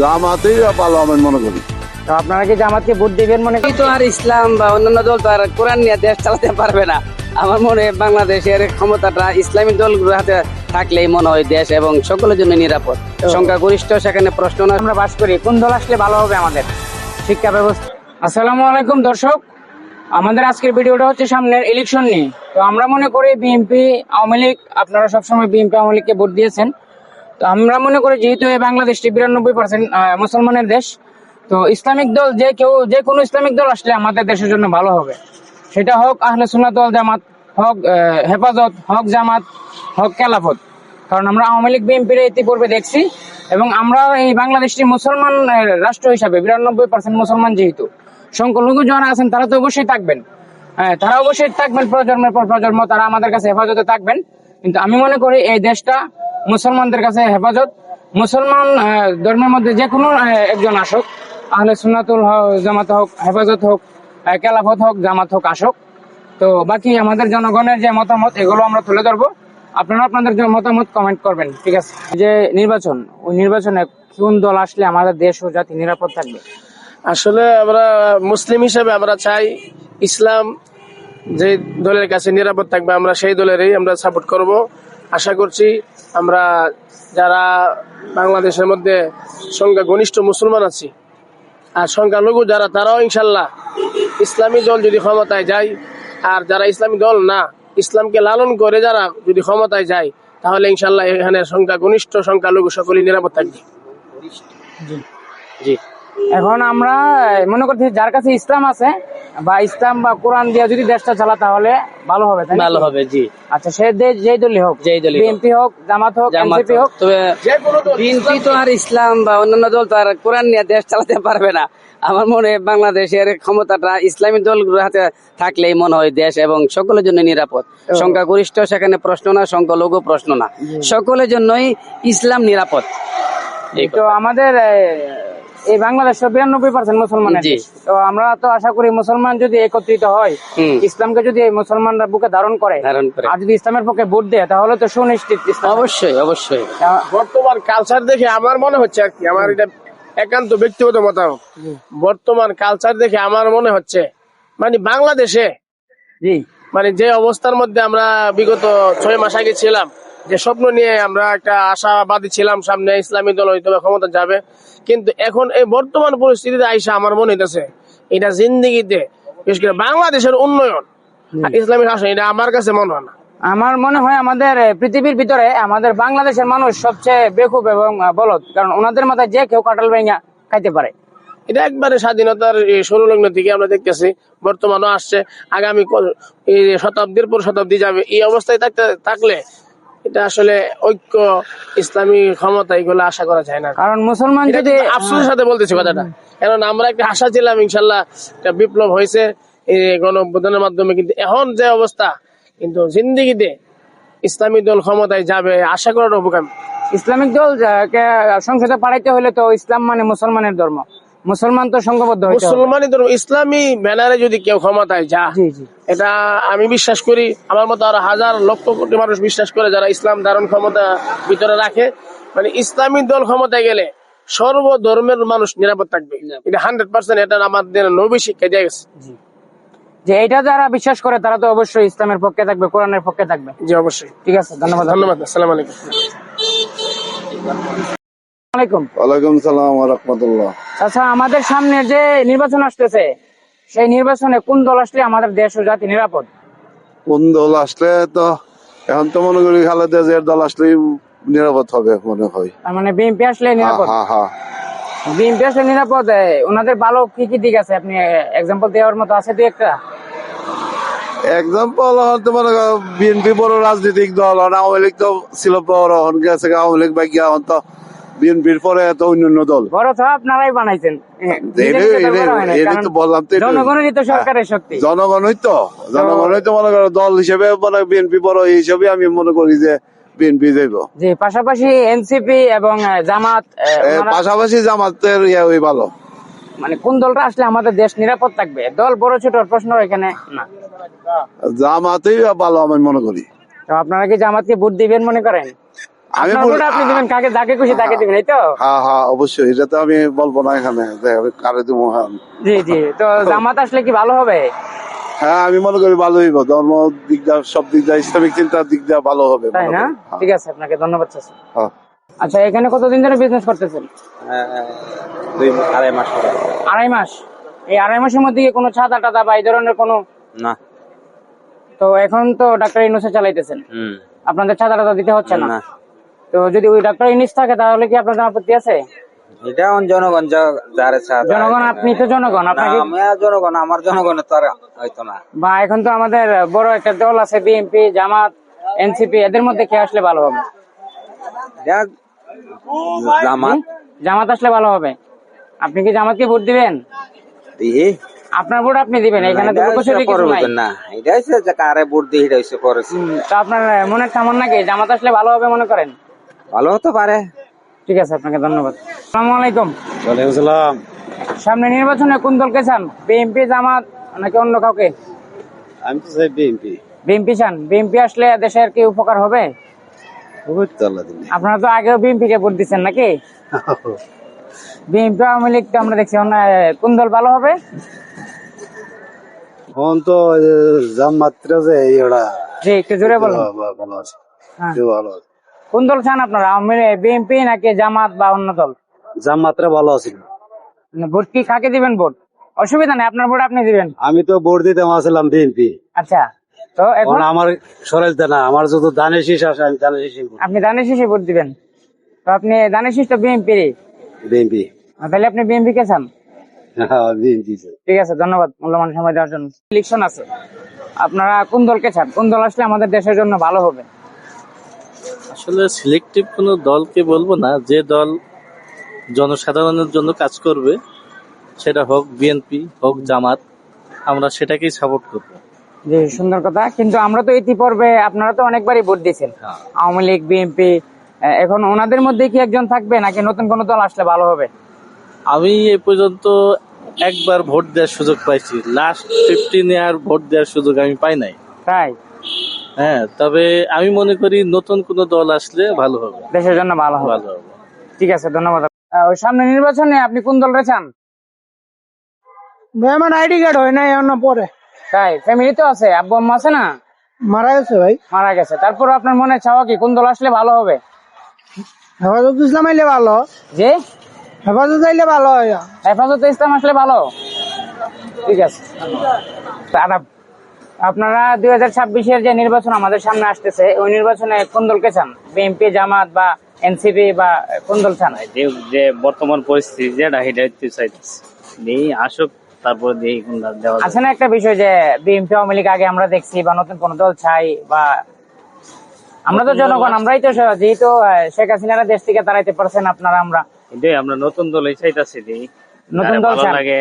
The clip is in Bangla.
জামাতেই ভালো আমি মনে করি। তো আপনারা কি জামাতকে ভোট দিবেন মনে এই তো আর ইসলাম বা অন্যান্য দল তো আর কোরআন নিয়ে দেশ চালাতে পারবে না। আমার মনে হয় বাংলাদেশের ক্ষমতাটা ইসলামী দলগুলোর হাতে থাকলেই মনে হয় দেশ এবং সকলের জন্য নিরাপদ। সংখ্যাগরিষ্ঠ সেখানে প্রশ্ন না। আমরা বাস করি কোন দল আসলে ভালো হবে আমাদের? শিক্ষা ব্যবস্থা। আসসালামু আলাইকুম দর্শক আমাদের আজকের ভিডিওটা হচ্ছে সামনের ইলেকশন নিয়ে। তো আমরা মনে করি বিএনপি আওয়ামী লীগ আপনারা সবসময় বিএনপি আওয়ামী লীগকে ভোট দিয়েছেন। তো আমরা মনে করি যেহেতু এই বাংলাদেশটি বিরানব্বই পার্সেন্ট মুসলমানের দেশ, তো ইসলামিক দল যে কেউ, যে কোনো ইসলামিক দল আসলে আমাদের দেশের জন্য ভালো হবে। সেটা হোক আহলে সুন্নাত ওয়াল জামাত, হোক হেফাজত, হোক জামাত, হোক খেলাফত। কারণ আমরা আওয়ামী লীগ, বিএনপির ইতিপূর্বে দেখছি এবং আমরা এই বাংলাদেশটি মুসলমান রাষ্ট্র হিসাবে, বিরানব্বই পার্সেন্ট মুসলমান যেহেতু, সংখ্যালঘু যারা আছেন তারা তো অবশ্যই থাকবেন। হ্যাঁ তারা অবশ্যই থাকবেন প্রজন্মের পর প্রজন্ম, তারা আমাদের কাছে হেফাজতে থাকবেন। কিন্তু আমি মনে করি এই দেশটা মুসলমানদের কাছে হেফাজত। মুসলমান ধর্মের মধ্যে যে কোনো একজন আসুক আহলে সুন্নাতুল হ- জামাত হোক হেফাজত হোক আহ, খেলাফত হোক জামাত হোক আসুক। তো বাকি আমাদের জনগণের যে মতামত এগুলো আমরা তুলে ধরবো। আপনারা আপনাদের মতামত কমেন্ট করবেন ঠিক আছে? যে নির্বাচন ওই নির্বাচনে কোন দল আসলে আমাদের দেশ ও জাতি নিরাপদ থাকবে? আসলে আমরা মুসলিম হিসেবে আমরা চাই ইসলাম যে দলের কাছে নিরাপদ থাকবে আমরা সেই দলেরই আমরা সাপোর্ট করব। আশা করছি আমরা যারা বাংলাদেশের মধ্যে সংখ্যা ঘনিষ্ঠ মুসলমান আছি আর সংখ্যালঘু যারা তারাও ইনশাল্লাহ ইসলামী দল যদি ক্ষমতায় যায় আর যারা ইসলামী দল না ইসলামকে লালন করে যারা যদি ক্ষমতায় যায় তাহলে ইনশাল্লাহ এখানে সংখ্যা ঘনিষ্ঠ সংখ্যালঘু সকলেই নিরাপদ থাকবে। জি। এখন আমরা মনে করছি যার কাছে ইসলাম আছে বা ইসলাম বা কোরআন দিয়ে যদি দেশটা চালা তাহলে ভালো হবে ভালো হবে জি। আচ্ছা সে দেশ যেই দলই হোক যেই দলই বিএনপি হোক জামাত হোক এনসিপি হোক তবে যে কোনো দল বিএনপি তো আর ইসলাম বা অন্যান্য দল তো আর কোরআন নিয়ে দেশ চালাতে পারবে না। আমার মনে হয় বাংলাদেশের ক্ষমতাটা ইসলামী দলগুলোর হাতে থাকলেই মনে হয় দেশ এবং সকলের জন্য নিরাপদ। সংখ্যাগরিষ্ঠ সেখানে প্রশ্ন না সংখ্যালঘু প্রশ্ন না। সকলের জন্যই ইসলাম নিরাপদ। তো আমাদের এই বাংলাদেশ বিরানব্বই পার্সেন্ট মুসলমানের। দেশ। তো আমরা তো আশা করি মুসলমান যদি একত্রিত হয় ইসলামকে যদি এই মুসলমানরা বুকে ধারণ করে ধারণ করে। আর যদি ইসলামের পক্ষে ভোট দেয় তাহলে তো সুনিশ্চিত ইসলাম। অবশ্যই অবশ্যই। বর্তমান কালচার দেখে আমার মনে হচ্ছে আর কি আমার এটা একান্ত ব্যক্তিগত মতামত। বর্তমান কালচার দেখে আমার মনে হচ্ছে মানে বাংলাদেশে জি। মানে যে অবস্থার মধ্যে আমরা বিগত ছয় মাস আগে ছিলাম যে স্বপ্ন নিয়ে আমরা একটা আশাবাদী ছিলাম সামনে ইসলামী দল হয়তো ক্ষমতা যাবে। কিন্তু এখন এই বর্তমান পরিস্থিতিতে আইসা আমার মনে হইতেছে এটা জিন্দিগিতে বিশেষ করে বাংলাদেশের উন্নয়ন ইসলামী শাসন এটা আমার কাছে মনে হয় না। আমার মনে হয় আমাদের পৃথিবীর ভিতরে আমাদের বাংলাদেশের মানুষ সবচেয়ে বেকুব এবং বলদ। কারণ ওনাদের মাথায় যে কেউ কাটাল ভেঙা খাইতে পারে। এটা একবারে স্বাধীনতার সরলগ্ন থেকে আমরা দেখতেছি বর্তমানও আসছে। আগামী শতাব্দীর পর শতাব্দী যাবে। এই অবস্থায় থাকতে থাকলে এটা আসলে ঐক্য ইসলামী ক্ষমতা এগুলো আশা করা যায় না। কারণ মুসলমান যদি আফসোসের সাথে বলতেছি কথাটা। কারণ আমরা একটা আশা ছিলাম ইনশাল্লাহ একটা বিপ্লব হয়েছে এই গণ অভ্যুত্থানের মাধ্যমে। কিন্তু এখন যে অবস্থা কিন্তু জিন্দিগিতে ইসলামী দল ক্ষমতায় যাবে আশা করার উপকার ইসলামিক দল সংসদে পাঠাইতে হলে তো ইসলাম মানে মুসলমানের ধর্ম। মুসলমান তো সংঘবদ্ধ মুসলমানই ধর্ম ইসলামী ব্যানারে যদি কেউ ক্ষমতায় যা এটা আমি বিশ্বাস করি আমার মতো আরও হাজার লক্ষ কোটি মানুষ বিশ্বাস করে যারা ইসলাম ধারণ ক্ষমতা ভিতরে রাখে। মানে ইসলামী দল ক্ষমতায় গেলে সর্ব ধর্মের মানুষ নিরাপদ থাকবে। এটা হান্ড্রেড পার্সেন্ট এটা আমাদের নবী শিক্ষা দিয়ে গেছে। যে এটা যারা বিশ্বাস করে তারা তো অবশ্যই ইসলামের পক্ষে থাকবে কোরআনের পক্ষে থাকবে। জি অবশ্যই। ঠিক আছে ধন্যবাদ। ধন্যবাদ আসসালামু আলাইকুম। আচ্ছা আমাদের সামনে যে নির্বাচন আসতেছে সেই নির্বাচনে কোন দল আসলে আমাদের দেশ ও জাতি নিরাপদ? কোন দল আসলে তো এখন তো মনে করি খালেদা জিয়ার দল আসলে নিরাপদ হবে মনে হয়। তার মানে বিএনপি আসলে নিরাপদ? হ্যাঁ হ্যাঁ। বিএনপি আসলে নিরাপদ ওনাদের ভালো কি কি দিক আছে? আপনি এক্সাম্পল দেওয়ার মতো আছে দুই একটা? এক্সাম্পল হয়তো মনে বিএনপি বড় রাজনৈতিক দল আওয়ামী লীগ তো ছিল বড় এখন গেছে আওয়ামী লীগ বা গিয়া এখন তো বিএনপির পরে এত অন্যান্য দল। বড় তো আপনারাই বানাইছেন। তো হয় বললাম তো এটাই। জনগণেরই তো সরকারের শক্তি। জনগণই তো জনগণই তো মনে করো দল হিসেবে মনে বিএনপি বড় এই হিসেবে আমি মনে করি যে বিএনপি যাইব। জি পাশাপাশি এনসিপি এবং জামাত পাশাপাশি জামাতের ইয়ে ওই ভালো। মানে কোন দলটা আসলে আমাদের দেশ নিরাপদ থাকবে? দল বড় ছোট প্রশ্ন এখানে না। জামাতেই ভালো আমি মনে করি। তো আপনারা কি জামাতকে ভোট দিবেন মনে করেন? আমি আপনার বল- ভোট আপনি দিবেন কাকে যাকে খুশি তাকে দিবেন এই তো? হ্যাঁ হ্যাঁ অবশ্যই এটা তো আমি বলব না এখানে কারে দিব হ্যাঁ। জি জি তো জামাত আসলে কি ভালো হবে? হ্যাঁ আমি মনে করি ভালো হইব ধর্ম দিক দিয়ে সব দিক দিয়ে ইসলামিক চিন্তার দিক দিয়ে ভালো হবে তাই না? হ্যাঁ, ঠিক আছে আপনাকে ধন্যবাদ চাচা। হ্যাঁ। আচ্ছা এখানে কতদিন ধরে বিজনেস করতেছেন? দুই আড়াই মাস আড়াই মাস? এই আড়াই মাসের মধ্যে কোনো ছাদা টাদা বা এই ধরনের কোনো না। তো এখন তো ডাক্তার ইনুসে চালাইতেছেন। হুম। আপনাদের ছাতা টাদা দিতে হচ্ছে না? না। তো যদি ওই ডাক্তার ইনিস থাকে তাহলে কি আপনাদের আপত্তি আছে? এটা জনগণ যার জনগণ আপনি তো জনগণ আপনাকে জনগণ আমার জনগণের তো আর হয়তো না। বা এখন তো আমাদের বড় একটা দল আছে বিএনপি জামাত এনসিপি এদের মধ্যে কে আসলে ভালো হবে? জামাত। জামাত আসলে ভালো হবে। আপনি কি জামাতকে ভোট দিবেন? আপনার ভোট আপনি দিবেন এখানে না এটা হচ্ছে কারে ভোট দিই এটা হচ্ছে তো আপনার মনের তামান্না নাকি? জামাত আসলে ভালো হবে মনে করেন? ভালো হতে পারে। ঠিক আছে আপনাকে ধন্যবাদ। আসসালামু আলাইকুম। ওয়ালাইকুম আসসালাম সামনে নির্বাচনে কোন দলকে চান? বিএনপি জামাত নাকি অন্য কাউকে? আমি তো চাই বিএনপি। বিএনপি চান। বিএনপি আসলে দেশের কি উপকার হবে? আপনারা তো আগেও বিএনপি কে ভোট দিচ্ছেন নাকি? বিএনপি আওয়ামী লীগ তো আমরা দেখছি কোন দল ভালো হবে? এখন তো জাম মাত্র যে ওরা জি একটু জোরে বলুন। ভালো আছে। হ্যাঁ। ভালো আছে। কোন দল চান আপনারা আওয়ামী বিএনপি নাকি জামাত বা অন্য দল? জাম মাত্রা ভালো আছে। ভোট কি কাকে দিবেন ভোট? অসুবিধা নেই আপনার ভোট আপনি দিবেন। আমি তো ভোট দিতে আসলাম বিএনপি আচ্ছা তো এখন আমার সরাইতে না আমার যত দানের শীষ আছে আমি দানের শীষ আপনি দানের শীষে ভোট দিবেন। তো আপনি দানের শীষ তো বিএনপি বিএনপি তাহলে আপনি বিএনপি কে চান? বিএনপি ঠিক আছে ধন্যবাদ মূল্যবান সময় দেওয়ার জন্য। ইলেকশন আছে। আপনারা কোন দলকে চান? কোন দল আসলে আমাদের দেশের জন্য ভালো হবে? আসলে সিলেক্টিভ কোনো দলকে বলব না যে দল জনসাধারণের জন্য কাজ করবে সেটা হোক বিএনপি হোক জামাত আমরা সেটাকেই সাপোর্ট করব। জি সুন্দর কথা। কিন্তু আমরা তো ইতিপূর্বে আপনারা তো অনেকবারই ভোট দিয়েছেন। হ্যাঁ। আওয়ামী লীগ বিএনপি এখন ওনাদের মধ্যে কি একজন থাকবে নাকি নতুন কোন দল আসলে ভালো হবে? আমি এ পর্যন্ত একবার ভোট দেওয়ার সুযোগ পাইছি। লাস্ট ফিফটিন আর ভোট দেওয়ার সুযোগ আমি পাই নাই। তাই? হ্যাঁ তবে আমি মনে করি নতুন কোনো দল আসলে ভালো হবে। দেশের জন্য ভালো হবে। ভালো হবে। ঠিক আছে ধন্যবাদ। ওই সামনে নির্বাচনে আপনি কোন দলরে চান? আমার আইডি কার্ড হয় নাই এখন পরে। তাই ফ্যামিলি তো আছে আব্বু আম্মা আছে না? মারা গেছে ভাই। মারা গেছে। তারপর আপনার মনে চাওয়া কি কোন দল আসলে ভালো হবে? হেফাজত ইসলাম আইলে ভালো। যে হেফাজত আইলে ভালো হয়। হেফাজত ইসলাম আসলে ভালো? ঠিক আছে। আপনারা দুই হাজার ছাব্বিশের যে নির্বাচন আমাদের সামনে আসতেছে ওই নির্বাচনে কোন দলকে চান বিএনপি জামাত বা এনসিপি বা কোন দল চান যে যে বর্তমান পরিস্থিতি যেটা সেটা চাইতেছে। আসুক তারপর দিই কোনটা দেওয়া আছে না একটা বিষয় যে বিএনপি আওয়ামী লীগ আগে আমরা দেখছি বা নতুন কোন দল চাই বা আমরা তো জনগণ আমরাই তো যেহেতু শেখ হাসিনারা দেশ থেকে তাড়াইতে পারছেন আপনারা আমরা। এটাই আমরা নতুন দলে চাইতেছি নতুন দল? লাগে